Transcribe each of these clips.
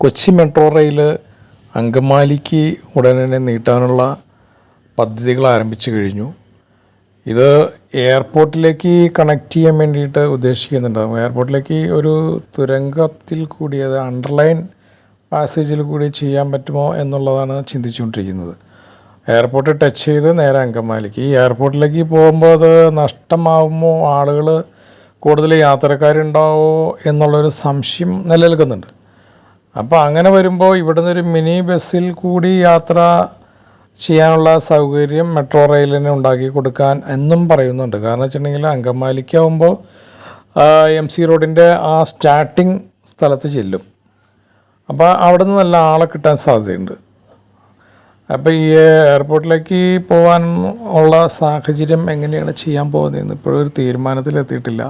Kochi metro rail അങ്കമാലിക്ക് ഉടനെ തന്നെ നീട്ടാനുള്ള പദ്ധതികൾ ആരംഭിച്ചു കഴിഞ്ഞു. ഇത് എയർപോർട്ടിലേക്ക് കണക്ട് ചെയ്യാൻ വേണ്ടിയിട്ട് ഉദ്ദേശിക്കുന്നുണ്ട്. എയർപോർട്ടിലേക്ക് ഒരു തുരങ്കത്തിൽ കൂടി അത് അണ്ടർലൈൻ പാസേജിൽ കൂടി ചെയ്യാൻ പറ്റുമോ എന്നുള്ളതാണ് ചിന്തിച്ചുകൊണ്ടിരിക്കുന്നത്. എയർപോർട്ട് ടച്ച് ചെയ്ത് നേരെ അങ്കമാലിക്ക്. ഈ എയർപോർട്ടിലേക്ക് പോകുമ്പോൾ അത് നഷ്ടമാവുമോ? ആളുകൾ കൂടുതൽ യാത്രക്കാരുണ്ടാവോ എന്നുള്ളൊരു സംശയം നിലനിൽക്കുന്നുണ്ട്. അപ്പോൾ അങ്ങനെ വരുമ്പോൾ ഇവിടുന്ന് ഒരു മിനി ബസ്സിൽ കൂടി യാത്ര ചെയ്യാനുള്ള സൗകര്യം മെട്രോ റെയിലിന് ഉണ്ടാക്കി കൊടുക്കാൻ എന്നും പറയുന്നുണ്ട്. കാരണം വെച്ചിട്ടുണ്ടെങ്കിൽ അങ്കമാലിക്കാവുമ്പോൾ എം സി റോഡിന്റെ ആ സ്റ്റാർട്ടിങ് സ്ഥലത്ത് ചെല്ലും. അപ്പോൾ അവിടെ നിന്ന് നല്ല ആളെ കിട്ടാൻ സാധ്യതയുണ്ട്. അപ്പോൾ ഈ എയർപോർട്ടിലേക്ക് പോകാൻ ഉള്ള സാഹചര്യം എങ്ങനെയാണ് ചെയ്യാൻ പോകുന്നതെന്ന് ഇപ്പോഴൊരു തീരുമാനത്തിലെത്തിയിട്ടില്ല.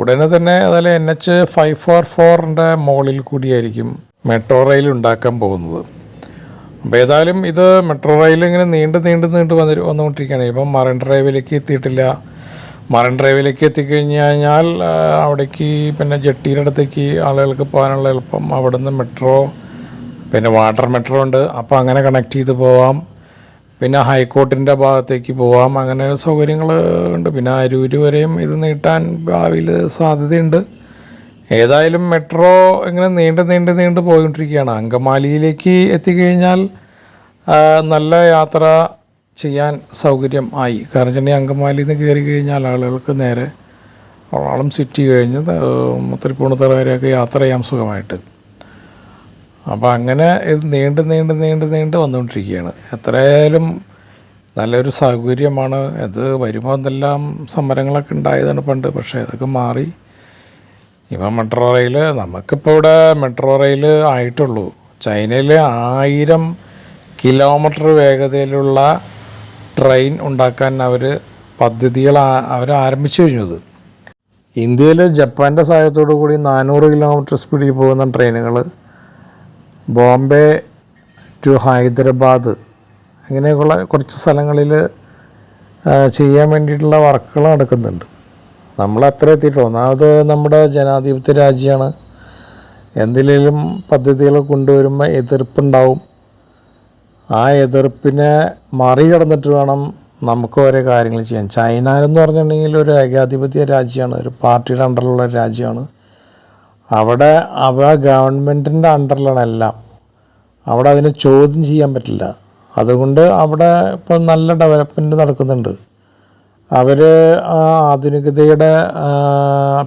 ഉടനെ തന്നെ അതിൽ എൻ എച്ച് ഫൈവ് ഫോർ ഫോറിന്റെ മുകളിൽ കൂടിയായിരിക്കും മെട്രോ റെയിൽ ഉണ്ടാക്കാൻ പോകുന്നത്. അപ്പോൾ ഏതായാലും ഇത് മെട്രോ റെയിൽ ഇങ്ങനെ നീണ്ട് നീണ്ട് നീണ്ട് വന്ന് വന്നുകൊണ്ടിരിക്കുകയാണ്. ഇപ്പം മറൈൻ ഡ്രൈവിലേക്ക് എത്തിയിട്ടില്ല. മറൈൻ ഡ്രൈവിലേക്ക് എത്തിക്കഴിഞ്ഞ് കഴിഞ്ഞാൽ അവിടേക്ക് പിന്നെ ജെട്ടിയുടെ അടുത്തേക്ക് ആളുകൾക്ക് പോകാനുള്ള എളുപ്പം. അവിടുന്ന് മെട്രോ പിന്നെ വാട്ടർ മെട്രോ ഉണ്ട്. അപ്പോൾ അങ്ങനെ കണക്ട് ചെയ്ത് പോവാം. പിന്നെ ഹൈക്കോർട്ടിന്റെ ഭാഗത്തേക്ക് പോവാം. അങ്ങനെ സൗകര്യങ്ങൾ ഉണ്ട്. പിന്നെ അരൂര് വരെയും ഇത് നീട്ടാൻ ഭാവിയിൽ സാധ്യതയുണ്ട്. ഏതായാലും മെട്രോ ഇങ്ങനെ നീണ്ട് നീണ്ട് നീണ്ട് പോയിക്കൊണ്ടിരിക്കുകയാണ്. അങ്കമാലിയിലേക്ക് എത്തിക്കഴിഞ്ഞാൽ നല്ല യാത്ര ചെയ്യാൻ സൗകര്യം ആയി. കാരണം വെച്ചാൽ അങ്കമാലിയിൽ നിന്ന് കയറി കഴിഞ്ഞാൽ ആളുകൾക്ക് നേരെ എറണാകുളം സിറ്റി കഴിഞ്ഞ് തൃപ്പൂണിത്തറ വരെയൊക്കെ യാത്ര ചെയ്യാം സുഖമായിട്ട്. അപ്പോൾ അങ്ങനെ ഇത് നീണ്ട് നീണ്ട് നീണ്ട് നീണ്ട് വന്നുകൊണ്ടിരിക്കുകയാണ്. എത്രയായാലും നല്ലൊരു സൗകര്യമാണ്. ഇത് വരുമ്പോൾ എന്തെല്ലാം സമരങ്ങളൊക്കെ ഉണ്ടായതാണ് പണ്ട്. പക്ഷേ അതൊക്കെ മാറി. ഇപ്പം മെട്രോ റെയിൽ നമുക്കിപ്പോൾ ഇവിടെ മെട്രോ റെയിൽ ആയിട്ടുള്ളൂ. ചൈനയിൽ ആയിരം കിലോമീറ്റർ വേഗതയിലുള്ള ട്രെയിൻ ഉണ്ടാക്കാൻ അവർ പദ്ധതികൾ അവർ ആരംഭിച്ചു കഴിഞ്ഞത്. ഇന്ത്യയിൽ ജപ്പാന്റെ സഹായത്തോടു കൂടി നാനൂറ് കിലോമീറ്റർ സ്പീഡിൽ പോകുന്ന ട്രെയിനുകൾ ബോംബെ ടു ഹൈദരാബാദ് അങ്ങനെയൊക്കെയുള്ള കുറച്ച് സ്ഥലങ്ങളിൽ ചെയ്യാൻ വേണ്ടിയിട്ടുള്ള വർക്കുകൾ നടക്കുന്നുണ്ട്. നമ്മൾ അത്ര എത്തിയിട്ടോ ഒന്നാമത് നമ്മുടെ ജനാധിപത്യ രാജ്യമാണ്. എന്തിലും പദ്ധതികൾ കൊണ്ടുവരുമ്പോൾ എതിർപ്പുണ്ടാവും. ആ എതിർപ്പിനെ മറികടന്നിട്ട് വേണം നമുക്ക് ഓരോ കാര്യങ്ങൾ ചെയ്യാൻ. ചൈന എന്ന് പറഞ്ഞിട്ടുണ്ടെങ്കിൽ ഒരു ഏകാധിപത്യ രാജ്യമാണ്. ഒരു പാർട്ടിയുടെ അണ്ടറിലുള്ള രാജ്യമാണ്. അവിടെ അവ ഗവൺമെന്റിന്റെ അണ്ടറിലാണ് എല്ലാം. അവിടെ അതിനെ ചോദ്യം ചെയ്യാൻ പറ്റില്ല. അതുകൊണ്ട് അവിടെ ഇപ്പം നല്ല ഡെവലപ്മെന്റ് നടക്കുന്നുണ്ട്. അവർ ആധുനികതയുടെ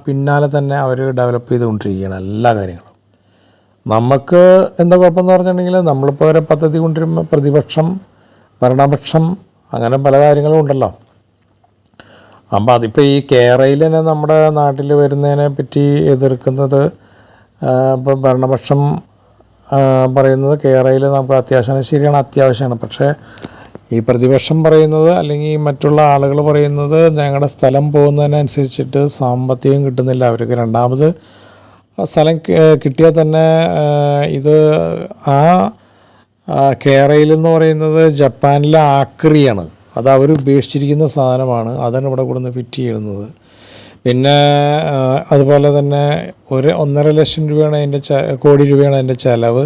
പിന്നാലെ തന്നെ അവർ ഡെവലപ്പ് ചെയ്തുകൊണ്ടിരിക്കുകയാണ് എല്ലാ കാര്യങ്ങളും. നമുക്ക് എന്താ കുഴപ്പമെന്ന് പറഞ്ഞിട്ടുണ്ടെങ്കിൽ നമ്മളിപ്പോൾ ഒരു പദ്ധതി കൊണ്ടുവരുമ്പോൾ പ്രതിപക്ഷം ഭരണപക്ഷം അങ്ങനെ പല കാര്യങ്ങളും ഉണ്ടല്ലോ. അപ്പോൾ അതിപ്പോൾ ഈ കേരളയിലെ നമ്മുടെ നാട്ടിൽ വരുന്നതിനെ പറ്റി എതിർക്കുന്നത് ഇപ്പോൾ ഭരണപക്ഷം പറയുന്നത് കേരളയിൽ നമുക്ക് അത്യാവശ്യം ശരിയാണ് അത്യാവശ്യമാണ്. പക്ഷേ ഈ പ്രതിപക്ഷം പറയുന്നത് അല്ലെങ്കിൽ മറ്റുള്ള ആളുകൾ പറയുന്നത് ഞങ്ങളുടെ സ്ഥലം പോകുന്നതിനനുസരിച്ചിട്ട് സാമ്പത്തികം കിട്ടുന്നില്ല. അവർക്ക് രണ്ടാമത് സ്ഥലം കിട്ടിയാൽ തന്നെ ഇത് ആ ആ, കേരയിൽ എന്ന് പറയുന്നത് ജപ്പാനിലെ ആക്രിയാണ്. അത് അവർ ഉപേക്ഷിച്ചിരിക്കുന്ന സാധനമാണ്. അതാണ് ഇവിടെ കൊടുന്ന് ഫിറ്റ് ചെയ്യുന്നത്. പിന്നെ അതുപോലെ തന്നെ ഒരു ഒന്നര ലക്ഷം രൂപയാണ് അതിന്റെ കോടി രൂപയാണ് അതിന്റെ ചിലവ്.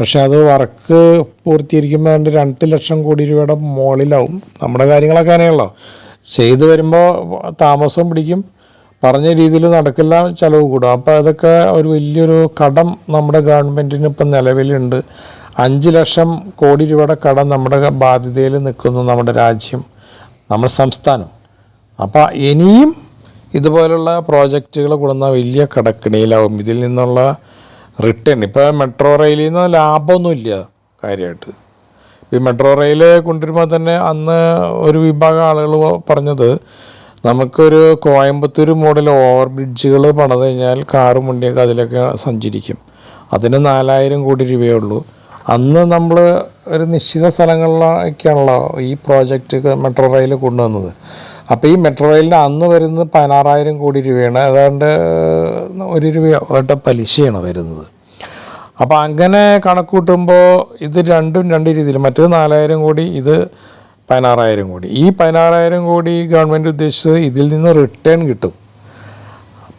പക്ഷേ അത് വർക്ക് പൂർത്തീകരിക്കുമ്പോൾ അതിന്റെ രണ്ട് ലക്ഷം കോടി രൂപയുടെ മുകളിലാവും. നമ്മുടെ കാര്യങ്ങളൊക്കെ അങ്ങനെയല്ലോ ചെയ്തു വരുമ്പോൾ താമസം പിടിക്കും. പറഞ്ഞ രീതിയിൽ നടക്കില്ല ചിലവ് കൂടും. അപ്പോൾ അതൊക്കെ ഒരു വലിയൊരു കടം നമ്മുടെ ഗവൺമെന്റിന് ഇപ്പം നിലവിലുണ്ട്. അഞ്ച് ലക്ഷം കോടി രൂപയുടെ കടം നമ്മുടെ ബാധ്യതയിൽ നിൽക്കുന്നു നമ്മുടെ രാജ്യം നമ്മുടെ സംസ്ഥാനം. അപ്പോൾ ഇനിയും ഇതുപോലുള്ള പ്രോജക്റ്റുകൾ കൂടുന്ന വലിയ കടക്കിണിയിലാവും. ഇതിൽ നിന്നുള്ള റിട്ടേൺ ഇപ്പോൾ മെട്രോ റെയിലിൽ നിന്ന് ലാഭമൊന്നുമില്ല കാര്യമായിട്ട് ഈ മെട്രോ റെയിൽ കൊണ്ടുവരുമ്പോൾ തന്നെ അന്ന് ഒരു വിഭാഗം ആളുകൾ പറഞ്ഞത് നമുക്കൊരു കോയമ്പത്തൂർ മോഡൽ ഓവർ ബ്രിഡ്ജുകൾ പണിത് കഴിഞ്ഞാൽ കാറും വണ്ടിയൊക്കെ അതിലൊക്കെ സഞ്ചരിക്കും. അതിന് നാലായിരം കോടി രൂപയേ ഉള്ളൂ. അന്ന് നമ്മൾ ഒരു നിശ്ചിത സ്ഥലങ്ങളിലേക്കാണല്ലോ ഈ പ്രോജക്റ്റ് മെട്രോ റെയിൽ കൊണ്ടുവന്നത്. അപ്പോൾ ഈ മെട്രോ റെയിലിന് അന്ന് വരുന്നത് പതിനാറായിരം കോടി രൂപയാണ്. ഏതാണ്ട് ഒരു രൂപയുടെ പലിശയാണ് വരുന്നത്. അപ്പോൾ അങ്ങനെ കണക്കൂട്ടുമ്പോൾ ഇത് രണ്ടും രണ്ട് രീതിയിൽ മറ്റേത് നാലായിരം കോടി ഇത് പതിനാറായിരം കോടി. ഈ പതിനാറായിരം കോടി ഗവൺമെന്റ് ഉദ്ദേശിച്ചത് ഇതിൽ നിന്ന് റിട്ടേൺ കിട്ടും.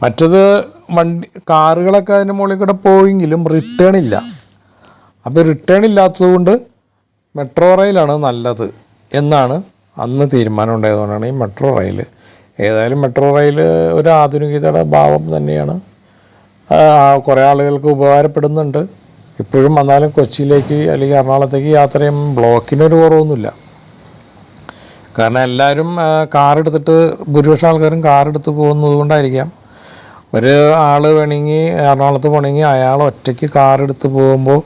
മറ്റത് വണ്ടി കാറുകളൊക്കെ അതിന്റെ മുകളിൽ കൂടെ പോയെങ്കിലും റിട്ടേൺ ഇല്ല. അപ്പോൾ റിട്ടേൺ ഇല്ലാത്തതുകൊണ്ട് മെട്രോ റെയിലാണ് നല്ലത് എന്നാണ് അന്ന് തീരുമാനം ഉണ്ടായതുകൊണ്ടാണ് ഈ മെട്രോ റെയിൽ ഏതായാലും മെട്രോ റെയിൽ ഒരു ആധുനികതയുടെ ഭാവം തന്നെയാണ്. കുറേ ആളുകൾക്ക് ഉപകാരപ്പെടുന്നുണ്ട്. ഇപ്പോഴും വന്നാലും കൊച്ചിയിലേക്ക് അല്ലെങ്കിൽ എറണാകുളത്തേക്ക് യാത്ര ചെയ്യുമ്പോൾ ബ്ലോക്കിനൊരു കുറവൊന്നുമില്ല. കാരണം എല്ലാവരും കാറെടുത്തിട്ട് ഭൂരിപക്ഷം ആൾക്കാരും കാറെടുത്ത് പോകുന്നത് കൊണ്ടായിരിക്കാം. ഒരു ആൾ വേണമെങ്കിൽ എറണാകുളത്ത് പോകണമെങ്കിൽ അയാൾ ഒറ്റയ്ക്ക് കാറെടുത്ത് പോകുമ്പോൾ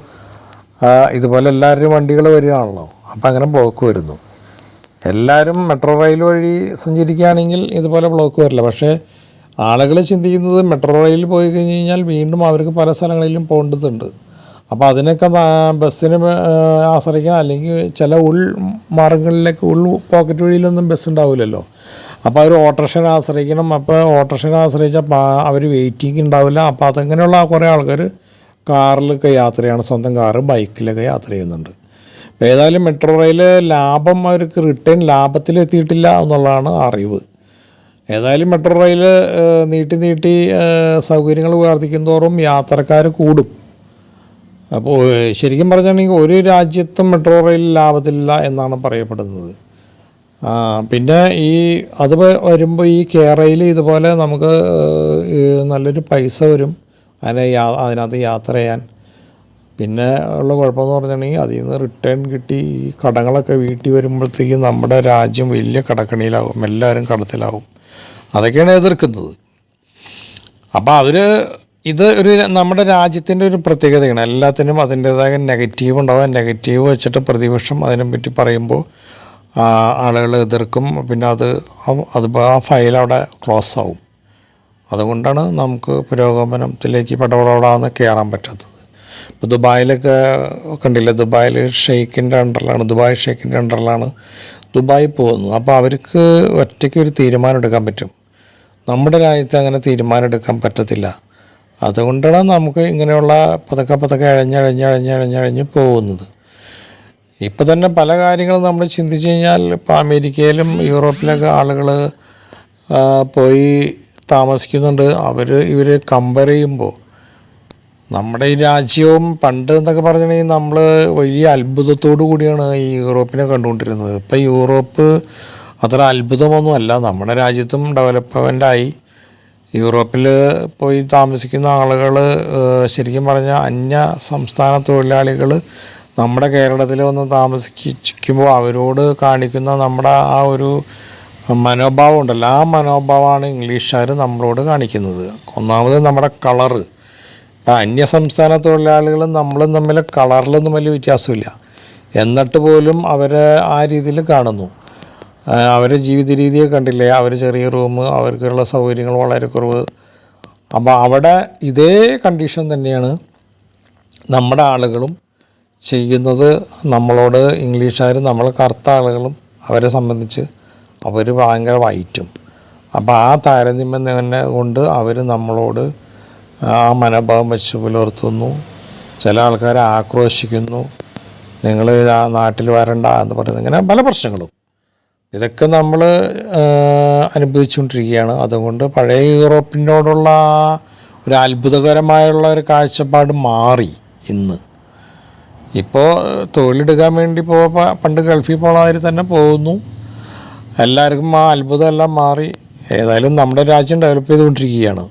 ഇതുപോലെ എല്ലാവരുടെയും വണ്ടികൾ വരികയാണല്ലോ. അപ്പോൾ അങ്ങനെ ബ്ലോക്ക് വരുന്നു. എല്ലാവരും മെട്രോ റെയിൽ വഴി സഞ്ചരിക്കുകയാണെങ്കിൽ ഇതുപോലെ ബ്ലോക്ക് വരില്ല. പക്ഷേ ആളുകൾ ചിന്തിക്കുന്നത് മെട്രോ റെയിൽ പോയി കഴിഞ്ഞ് കഴിഞ്ഞാൽ വീണ്ടും അവർക്ക് പല സ്ഥലങ്ങളിലും പോകേണ്ടതുണ്ട്. അപ്പോൾ അതിനൊക്കെ ബസ്സിനെ ആശ്രയിക്കണം. അല്ലെങ്കിൽ ചില ഉൾ മാർഗങ്ങളിലേക്ക് ഉൾ പോക്കറ്റ് വഴിയിലൊന്നും ബസ് ഉണ്ടാവില്ലല്ലോ. അപ്പോൾ അവർ ഓട്ടോറിക്ഷനെ ആശ്രയിക്കണം. അപ്പോൾ ഓട്ടോറിക്ഷനെ ആശ്രയിച്ചാൽ അവർ വെയിറ്റിംഗ് ഉണ്ടാവില്ല. അപ്പോൾ അതങ്ങനെയുള്ള കുറേ ആൾക്കാർ കാറിലൊക്കെ യാത്രയാണ്. സ്വന്തം കാറ് ബൈക്കിലൊക്കെ യാത്ര ചെയ്യുന്നുണ്ട്. അപ്പോൾ ഏതായാലും മെട്രോ റെയിൽ ലാഭം അവർക്ക് റിട്ടേൺ ലാഭത്തിലെത്തിയിട്ടില്ല എന്നുള്ളതാണ് അറിവ്. ഏതായാലും മെട്രോ റെയിൽ നീട്ടി നീട്ടി സൗകര്യങ്ങൾ വർദ്ധിക്കും തോറും യാത്രക്കാർ കൂടും. അപ്പോൾ ശരിക്കും പറഞ്ഞിട്ടുണ്ടെങ്കിൽ ഒരു രാജ്യത്തും മെട്രോ റെയിൽ ലാഭത്തിലില്ല എന്നാണ് പറയപ്പെടുന്നത്. പിന്നെ ഈ അത് വരുമ്പോൾ ഈ കേരളയിൽ ഇതുപോലെ നമുക്ക് നല്ലൊരു പൈസ വരും. അതിനെ യാ അതിനകത്ത് യാത്ര ചെയ്യാൻ. പിന്നെ ഉള്ള കുഴപ്പമെന്ന് പറഞ്ഞിട്ടുണ്ടെങ്കിൽ അതിൽ നിന്ന് റിട്ടേൺ കിട്ടി. ഈ കടങ്ങളൊക്കെ വീട്ടിൽ വരുമ്പോഴത്തേക്കും നമ്മുടെ രാജ്യം വലിയ കടക്കണിയിലാവും എല്ലാവരും കടത്തിലാവും അതൊക്കെയാണ് എതിർക്കുന്നത്. അപ്പോൾ അവർ ഇത് ഒരു നമ്മുടെ രാജ്യത്തിന്റെ ഒരു പ്രത്യേകതയാണ്. എല്ലാത്തിനും അതിന്റേതായ നെഗറ്റീവ് ഉണ്ടാവും. നെഗറ്റീവ് വെച്ചിട്ട് പ്രതിപക്ഷം അതിനെപ്പറ്റി പറയുമ്പോൾ ആളുകൾ എതിർക്കും. പിന്നെ അത് അത് ആ ഫയൽ അവിടെ ക്ലോസ് ആവും. അതുകൊണ്ടാണ് നമുക്ക് പുരോഗമനത്തിലേക്ക് പടപടാന്ന് കയറാൻ പറ്റാത്തത്. ഇപ്പോൾ ദുബായിലൊക്കെ കണ്ടില്ലേ? ദുബായിൽ ഷെയ്ഖിന്റെ അണ്ടറിലാണ് ദുബായ് ഷെയ്ഖിന്റെ അണ്ടറിലാണ് ദുബായി പോകുന്നത്. അപ്പോൾ അവർക്ക് ഒറ്റയ്ക്ക് ഒരു തീരുമാനം എടുക്കാൻ പറ്റും. നമ്മുടെ രാജ്യത്ത് അങ്ങനെ തീരുമാനം എടുക്കാൻ പറ്റത്തില്ല. അതുകൊണ്ടാണ് നമുക്ക് ഇങ്ങനെയുള്ള പതുക്കെ പതുക്കെ അഴഞ്ഞഴഞ്ഞ് അഴഞ്ഞഴഞ്ഞഴഞ്ഞ് പോകുന്നത്. ഇപ്പോൾ തന്നെ പല കാര്യങ്ങളും നമ്മൾ ചിന്തിച്ചു കഴിഞ്ഞാൽ ഇപ്പോൾ അമേരിക്കയിലും യൂറോപ്പിലൊക്കെ ആളുകൾ പോയി താമസിക്കുന്നുണ്ട്. അവർ ഇവർ കമ്പയർ ചെയ്യുമ്പോൾ നമ്മുടെ ഈ രാജ്യവും പണ്ട് എന്നൊക്കെ പറഞ്ഞിട്ടുണ്ടെങ്കിൽ നമ്മൾ വലിയ അത്ഭുതത്തോടു കൂടിയാണ് ഈ യൂറോപ്പിനെ കണ്ടുകൊണ്ടിരുന്നത്. ഇപ്പം യൂറോപ്പ് അത്ര അത്ഭുതമൊന്നുമല്ല. നമ്മുടെ രാജ്യത്തും ഡെവലപ്മെന്റായി യൂറോപ്പിൽ പോയി താമസിക്കുന്ന ആളുകൾ ശരിക്കും പറഞ്ഞാൽ അന്യ സംസ്ഥാന തൊഴിലാളികൾ നമ്മുടെ കേരളത്തിൽ വന്ന് താമസിക്കുമ്പോൾ അവരോട് കാണിക്കുന്ന നമ്മുടെ ആ ഒരു മനോഭാവം ഉണ്ടല്ലോ. ആ മനോഭാവമാണ് ഇംഗ്ലീഷുകാർ നമ്മളോട് കാണിക്കുന്നത്. ഒന്നാമത് നമ്മുടെ കളറ്. ഇപ്പം അന്യ സംസ്ഥാന തൊഴിലാളികളും നമ്മളും തമ്മിൽ കളറിലൊന്നും വലിയ വ്യത്യാസമില്ല. എന്നിട്ട് പോലും അവരെ ആ രീതിയിൽ കാണുന്നു. അവരെ ജീവിത രീതിയെ കണ്ടില്ലേ? അവർ ചെറിയ റൂം അവർക്കുള്ള സൗകര്യങ്ങൾ വളരെ കുറവ്. അപ്പോൾ അവിടെ ഇതേ കണ്ടീഷൻ തന്നെയാണ് നമ്മുടെ ആളുകളും ചെയ്യുന്നത്. നമ്മളോട് ഇംഗ്ലീഷുകാർ നമ്മൾ കറുത്ത ആളുകളും അവരെ സംബന്ധിച്ച് അവർ ഭയങ്കര വൈറ്റും. അപ്പോൾ ആ താരതമ്യം തന്നെ കൊണ്ട് അവർ നമ്മളോട് ആ മനോഭാവം വെച്ച് പുലർത്തുന്നു. ചില ആൾക്കാരെ ആക്രോശിക്കുന്നു. നിങ്ങൾ ആ നാട്ടിൽ വരണ്ട എന്ന് പറയുന്നത് ഇങ്ങനെ പല പ്രശ്നങ്ങളും. ഇതൊക്കെ നമ്മൾ അനുഭവിച്ചുകൊണ്ടിരിക്കുകയാണ്. അതുകൊണ്ട് പഴയ യൂറോപ്പിനോടുള്ള ഒരു അത്ഭുതകരമായുള്ള ഒരു കാഴ്ചപ്പാട് മാറി ഇന്ന്. ഇപ്പോൾ തൊഴിലെടുക്കാൻ വേണ്ടി പോ പണ്ട് ഗൾഫിൽ പോകണമാതിരി തന്നെ പോകുന്നു. എല്ലാവർക്കും ആ അത്ഭുതമെല്ലാം മാറി ഏതായാലും നമ്മുടെ രാജ്യം ഡെവലപ്പ് ചെയ്തുകൊണ്ടിരിക്കുകയാണ്.